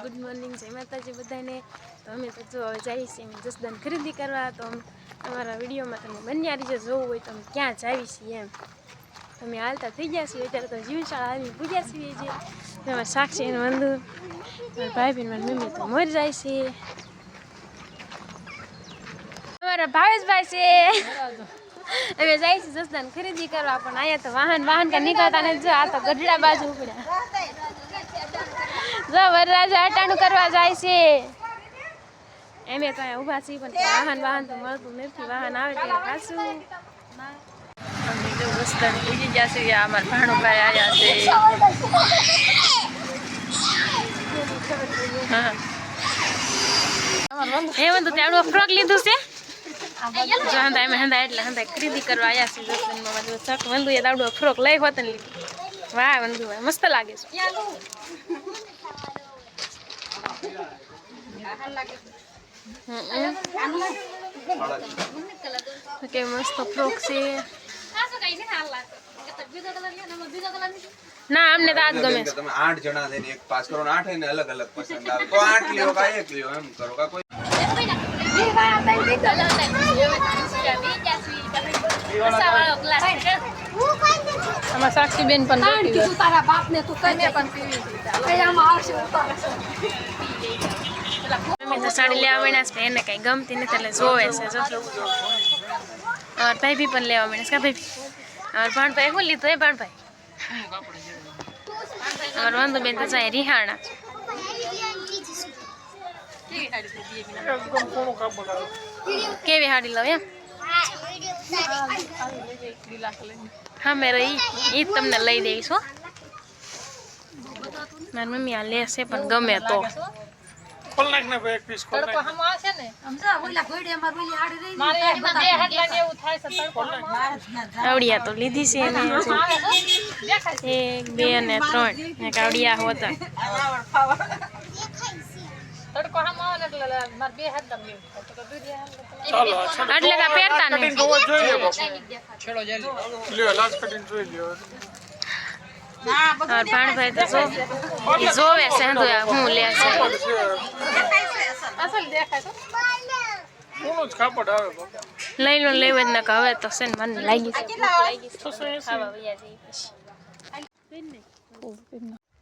Good morning જય માતાજી બધાને. તો અમે તો હવે જઈએ છીએ જસદન ખરીદી કરવા. તો તમારા વિડીયોમાં તમે બન્યા રીતે જોવું હોય તો અમે ક્યાં જાવી છીએ એમ. અમે હાલતા થઈ ગયા છીએ. અત્યારે તો જીવશાળા આવી પૂજ્યા છીએ જે. એમાં સાક્ષી અને વંદુ ભાઈ બહેન મારી મમ્મી તો મોર જાય છે. અમારા ભાવેશભાઈ છે. અમે જાય છે જસદન ખરીદી કરવા, પણ અહીંયા તો વાહન વાહન કાંઈ નીકળતા નથી. જો આ તો ગઢડા બાજુ ઉપડ્યા. જો વરરાજા અટાણું કરવા જાય છે. એમે તો અહીંયા ઊભા છીએ પણ વાહન વાહન તો મળતું નથી. વાહન આવે ત્યારે પાછું. અમે જો વસ્તાને પૂજી ગયા છે અમારા ભાણુભાઈ આવ્યા છે હા એ બધું ત્યાં ફ્રોક લીધું છે? જો એમ એટલે હંધા ખરીદી કરવા આવ્યા છે દર્શનમાં. બધું ચક વંદુ એ દાવડો ફ્રોક લઈ હોત ને લીધું. વાહ વંદુ વાહ મસ્ત લાગે છે હમ. કે મસ્ત ફ્રોક છે ના અમને તો આજ ગમે છે તમે આઠ જણા થઈને એક પાસ કરો ને આઠ ને અલગ અલગ પસંદ આવે તો આઠ લ્યો કા એક લ્યો એમ કરો કા કોઈ આમાં સાક્ષી બેન પણ નથી તારા બાપ ને તું કઈ પણ પીવી તો સાડી લેવા મીણા છે એને કઈ ગમતી નથી એટલે જોવે છે જો અમાર ભાઈ બી પણ લેવા મીણા છે ભાઈ અમાર ભાણભાઈ શું લીધું એ ભાણભાઈ? અમાર વાંધો બેન તો જાય રિહાણા કેવી હાડી લઉં એમ? હા મેં રહી. એ તમને લઈ દઈશ હો. મારી મમ્મી આ લેશે પણ ગમે તો. તડકો હામો આવશે ને? સમજા ઓલા ઘોડે અમાર ઓલી આડી રહી મારે એમાં બે હાડલા ને એવું થાય છે તડકો આવડિયા તો લીધી છે. એક બે અને ત્રણ. એક આવડિયા હોતા તડકો હામો આવે એટલે મારે બે તો કે એટલે કા પહેરતા નહીં. ઓર ભાણભાઈ તો જોવે છે હું લે છે. અસલ. દેખાય તો લઈ લો લેવે જ ન હવે તો છે ને મને લાગી છે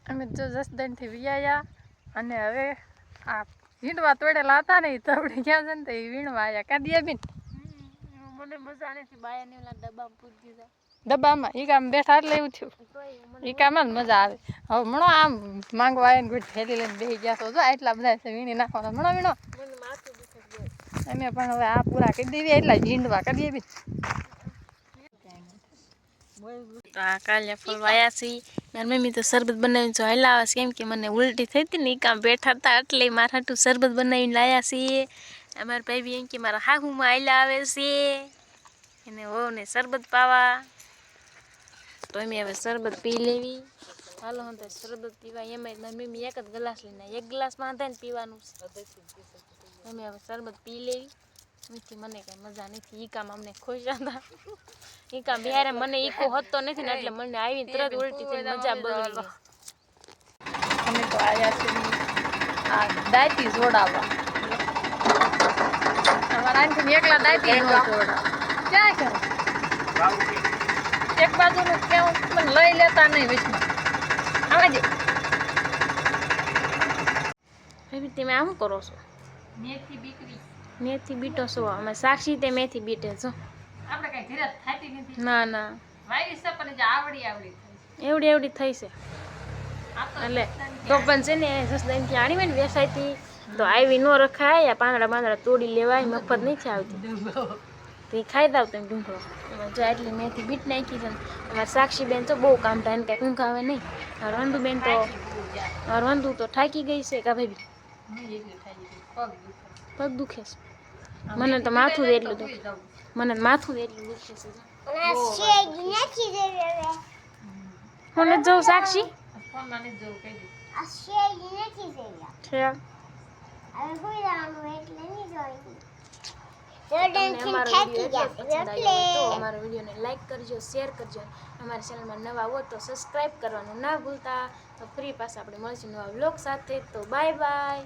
અમે જો જસદણથી વ્યાયા અને હવે આ વીણવા તોડેલા હતા ને એ તવડી ગયા છે ને તો એ વીણવા આવ્યા કાઢીએ બેન? મને મજા નથી બાયા ને ઓલા ડબ્બા પૂરી દીધા ડબ્બામાં ઈ કામ બેઠા એટલે એવું થયું. ઈ કામમાં જ મજા આવે. હવે મણો આમ માંગવા આવે ને કોઈ થેલી લઈને બેસી ગયા તો જો એટલા બધા છે વીણી નાખવાના. મણો વીણો. અમે પણ હવે આ પૂરા કરી દેવી એટલા ઝીંડવા કરીએ દેવી. તો આ કાલે ફૂલ વાયા છે મારી મમ્મી તો શરબત બનાવીને જો હલાવે છે, કેમ કે મને ઉલટી થઈ હતી ને કામ બેઠા હતા એટલે મારા હાટું શરબત બનાવીને લાયા છીએ અમારા ભાઈ બી એમ કે મારા હાહુમાં આયલા આવે છે. એને વહુને શરબત પાવા. તો અમે હવે શરબત પી લેવી. હાલો હું તો શરબત પીવા. એમાં મારી મમ્મી એક જ ગ્લાસ લઈને એક ગ્લાસમાં હતા ને પીવાનું છે. અમે હવે શરબત પી લેવી. મીઠી મને કઈ મજા નથી ઈ કામ અમને ખુશ હતા ઈ કામ બિહારે મને ઈકો હતો નથી ને એટલે મને આવી તરત ઉલટી થઈને મજા બગડી ગઈ અમે તો આવ્યા છે આ દાયતી જોડાવવા અમારા આનથી એકલા દાયતી ન જોડાવ ક્યાં કરે એક બાજુનું કેવું પણ લઈ લેતા નહીં વિચમાં આવાજે ભાઈ તમે આમ કરો છો મેથી બીકરી મેથી બીટો શું અમે. સાક્ષી તે મેથી બીટે છો. આપણે કઈ ધીરજ થાતી નથી. ના ના. વાયરી છે પણ જે આવડી આવડી થઈ એવડી એવડી થઈ છે. એટલે તો પણ છે ને સસદાઈ આણી આણીવે ને વેસાઈથી તો આવી નો રખાય પાંદડા પાંદડા તોડી લેવાય મફત નથી આવતી. તે ખાઈ દાવ તમે ડુંગળો જો એટલી મેથી બીટ નાખી છે અમારે સાક્ષીબેન તો બહુ કામ થાય કાંઈ ઊંઘ આવે નહીં. રોંધુબેન તો રોંધુ તો થાકી ગઈ છે કા ભાઈ પગ દુખે છે. મને તો માથું એટલું દુખે મને માથું એટલું દુખે છે હું નથી જવું સાક્ષી અમારા વિડીયોને લાઈક કરજો શેર કરજો. અમારી ચેનલમાં નવા હો તો સબસ્ક્રાઈબ કરવાનું ના ભૂલતા. તો ફ્રી પાસે આપણે મળીશું નવા બ્લોગ સાથે. તો બાય બાય